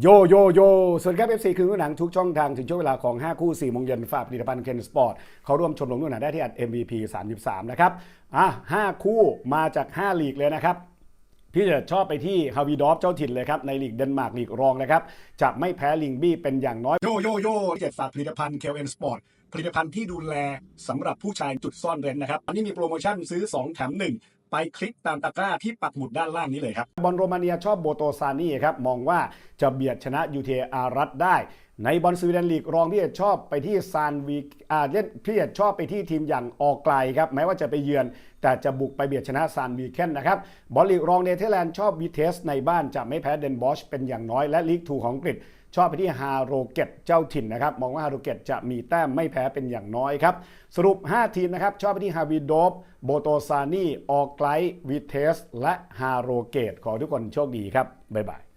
โยโยโยสวัสดีครับ FC คือรุ่นหนังทุกช่องทาง ถึงช่วงเวลาของ 5 คู่ 4 โมงเย็นฝากผลิตภัณฑ์เคนสปอร์ตเขาร่วมชมรมรุ่นหนังได้ที่อัด MVP 33 นะครับอะ5คู่มาจาก 5 ลีกเลยนะครับพี่จะชอบไปที่ฮาวีดอฟเจ้าถิ่นเลยครับ ในลีกเดนมาร์กลีกรองนะครับ จะไม่แพ้ลิงบี้เป็นอย่างน้อย โยโยโยเจ็ดฝากผลิตภัณฑ์เคลเอ็นสปอร์ตผลิตภัณฑ์ที่ดูแลสำหรับผู้ชายจุดซ่อนเร้นนะครับ อันนี้มีโปรโมชั่นซื้อ 2 แถม 1 ไปคลิกตามตะกร้าที่ปักหมุดด้านล่างนี้เลยครับ บอลโรมาเนียชอบโบโตซานี่ครับ มองว่าจะเบียดชนะยูเทอารัตได้ในบอลสวีเดนลีกรองพี่เอชอบไปที่ซานวีอาเล่นพี่เอชอบไปที่ทีมอย่างออกไกลครับแม้ว่าจะไปเยือน แต่จะบุกไปเบียดชนะซานวีเคนนะครับบอลลีกรองเนเธอร์แลนด์ชอบวีเทสในบ้านจะไม่แพ้เดนบอชเป็นอย่างน้อยและลีกทูของอังกฤษชอบไปที่ฮาโรเกตเจ้าถิ่นนะครับมองว่าฮาโรเกตจะมีแต้มไม่แพ้เป็นอย่างน้อยครับสรุป 5 ทีมนะครับชอบไปที่ฮาวิโดฟโบโตซานีออกไกลวีเทสและฮาโรเกตขอทุกคนโชคดีครับบ๊ายบาย